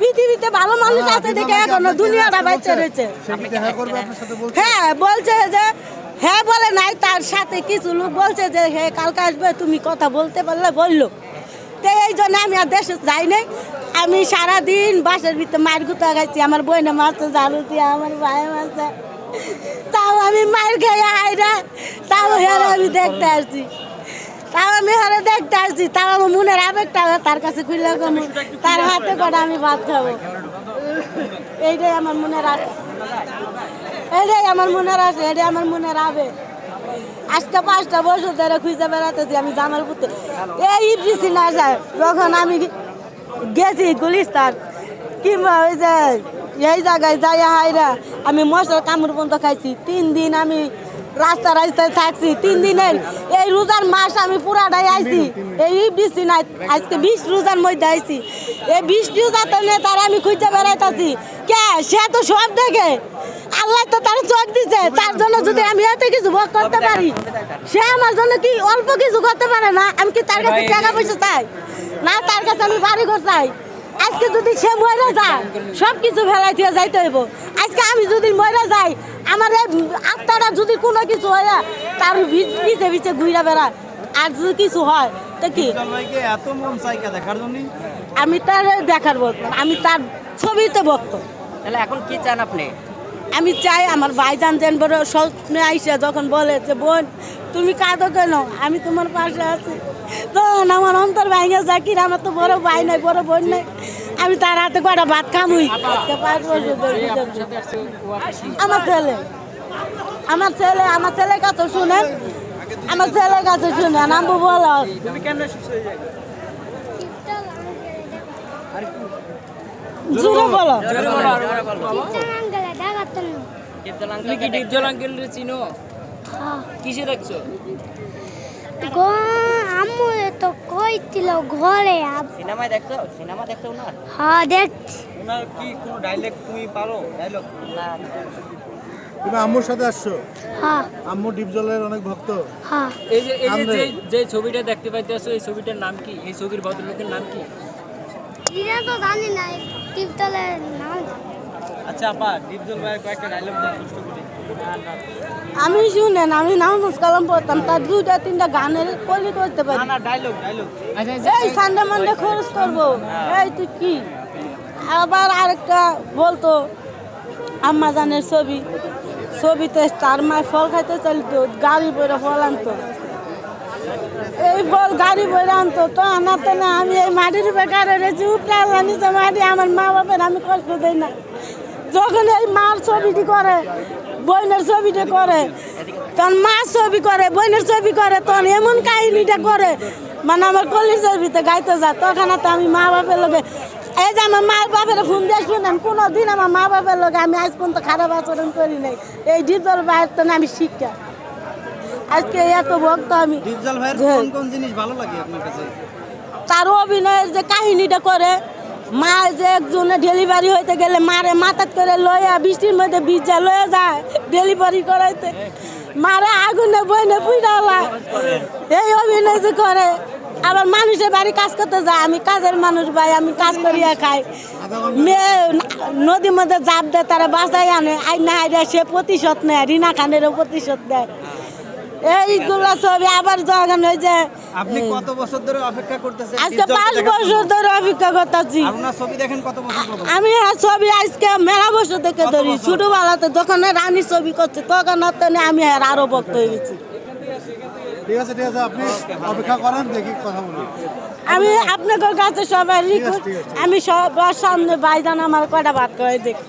পৃথিবীতে ভালো মানুষ আছে দেখে এখনও দুনিয়াটা বাচ্চা রয়েছে। হ্যাঁ বলছে যে হ্যাঁ বলে নাই তার সাথে কিছু লোক বলছে যে হ্যাঁ কালকে আসবে তুমি কথা বলতে পারলে বলল। তো এই জন্য আমি আর দেশে যাই নাই। আমি সারাদিন বাসের ভিতরে মার গুতা গাইছি আমার বইনে মারছে ঝাড়ু দিয়ে আমার ভাই মারছে তাও আমি মার খেয়ে আইরা তাও হেরে আমি দেখতে আসছি। তাও আমি হেরে দেখতে আসছি তাও আমার মনের আবেগটা তার কাছে খুললে কমু তার হাতে করে আমি ভাত খাব। এইটাই আমার মনের আবেগ। এটাই আমার মনের আছে এটাই আমার মনের আবেগ। আজকে পাঁচটা বছর ধরে খুঁজে বেড়াতেছি আমি জামালপুরতে। এই পিসি না যায়, যখন আমি গেছি গুলিস্তান, কিংবা ওই যে এই জায়গায় যাই হাইরা আমি মশলার কামড় পর্যন্ত খাইছি। তিন দিন আমি রাস্তা রাস্তায় থাকছি তিন দিনের। এই রোজার মাস আমি পুরাটাই আইছি। এই বৃষ্টি নাই আজকে বিশ রোজার মধ্যে আইছি। এই বিশ রোজার তো নিয়ে তার আমি খুঁজে বেড়াইতেছি। কে? সে তো সব দেখে। আল্লাহ তো তার চোখ দিছে তার জন্য যদি আমি এত কিছু ভোগ করতে পারি সে আমার জন্য কি অল্প কিছু করতে পারে না? আমি কি তার কাছে টাকা পয়সা চাই? না তার কাছে আমি বাড়ি ঘর চাই। আজকে যদি সে মরে যায় সব কিছু ফেলাই দিয়ে যাইতে হইব। আজকে আমি যদি মরে যাই আমার এই আত্মাটা যদি কোনো কিছু হয় তার পিছে পিছে ঘুরে বেড়ায়। আর যদি কিছু হয় তো কি? ভাইকে এত মন চাইকা দেখার জন্য আমি তার দেখার ভক্ত আমি তার ছবিতে ভক্ত তাহলে এখন কি চান আপনি? আমি চাই আমার ভাইজান যেন বড় স্বপ্নে আইসা যখন বলে যে বোন তুমি কাঁদো কেন? আমি তোমার পাশে আছি। তখন আমার অন্তর ভাঙে যাকির আমার তো বড় ভাই নাই বড় বোন নাই। আমি তার হাতে কটা ভাত খামুই? আজকে পাঁচ বছর ধরে বুঝেছি। আমার ছেলে। আমার ছেলে আমার ছেলের কাছে শুনেন। আমার ছেলের কাছে শুনেন আমি বলো। তুমি কেমনে সুস্থ হয়ে বলো চিনো? কিসে দেখছ গো আম্মু তো কইছিল ঘরে আব- সিনেমায় দেখছ? সিনেমা দেখছ না হ্যাঁ দেখছি ওনার কি কোনো ডাইলেক্ট তুমি পারো? ডায়লগ না তুমি আম্মুর সাথে আসছো? হ্যাঁ। আম্মু ডিপজলের অনেক ভক্ত। হ্যাঁ। এই যে এই যে যে- ছবিটা দেখতে পাইতেছো এই ছবিটার নাম কি? এই ছবির ভদ্রলোকের নাম কি? এটা তো জানি না টিপতলের নাম। আচ্ছা আপা ডিপজল ভাইয়ের কয়েকটা ডায়লগ দেন কষ্ট করে। আমি শুনেন আমি নামাজ কালাম পড়তাম তার দুইটা তিনটা গানের কলি করতে পারি। না না ডায়লগ ডায়লগ এই সানডে মানডে খরচ করব। এই তুই কি? আবার আরেকটা বলতো আম্মা জানের ছবি। ছবিতে তার মায় ফল খাইতে চলতো গাড়ি বইরা ফল আনতো। এই ফল গাড়ি বইরা আনতো তো আনাতে না আমি এই মাটির বেকারে রেছি উপরে আল্লাহ নিচে মাটি আমার মা বাপের আমি কষ্ট দেই না। যখন এই মার ছবিটি করে বইনের ছবিটা করে। তখন মার ছবি করে বইনের ছবি করে তখন এমন কাহিনীটা করে। মানে আমার কলির ছবিতে গাইতে যা তখন তো আমি মা বাপের লোকে এই যে আমার মা বাপের ফোন দিয়ে শুনেন কোনো দিন আমার মা বাপের লোকে আমি আজ পর্যন্ত খারাপ আচরণ করি নাই। এই ডিজল বাইর তো আমি শিক্ষা। আজকে এত ভক্ত আমি ডিপজল ভাইয়ের কোন কোন জিনিস ভালো লাগে আপনার কাছে? তার অভিনয়ের যে কাহিনীটা করে মা যে একজনে ডেলিভারি হইতে গেলে মারে মাথাত করে লয়া বৃষ্টির মধ্যে ভিজা লয়ে যায় ডেলিভারি করাইতে। মারে আগুনে বইনে পুইরালা এই অভিনয় যে করে, আবার মানুষের বাড়ি কাজ করতে যায়। আমি কাজের মানুষ ভাই, আমি কাজ করিয়া খাই। মেয়ে নদীর মধ্যে জাপ দেয়, তারা বাসায় আনে। আইনা হাইরা সে প্রতিশোধ নেয়, রিনা খানেরও প্রতিশোধ দেয়। এইগুলো ছবি আবার যখন ওই যে আপনি কত বছর ধরে অপেক্ষা করতেছেন? আজকে পাঁচ বছর ধরে অপেক্ষা করতেছি। আর ওনার ছবি দেখেন কত বছর আমি আর ছবি আজকে মেলা বছর থেকে ধরি? ছোটবেলাতে যখন রানী ছবি করছে তখন আমি আর আরও ভক্ত হয়ে গেছি। ঠিক আছে ঠিক আছে আপনি অপেক্ষা করেন দেখি কথা বলি। আমি আপনাদের কাছে সবাই রিকোয়েস্ট আমি সবার সামনে বাইজান আমার কয়টা ভাত করে দেখি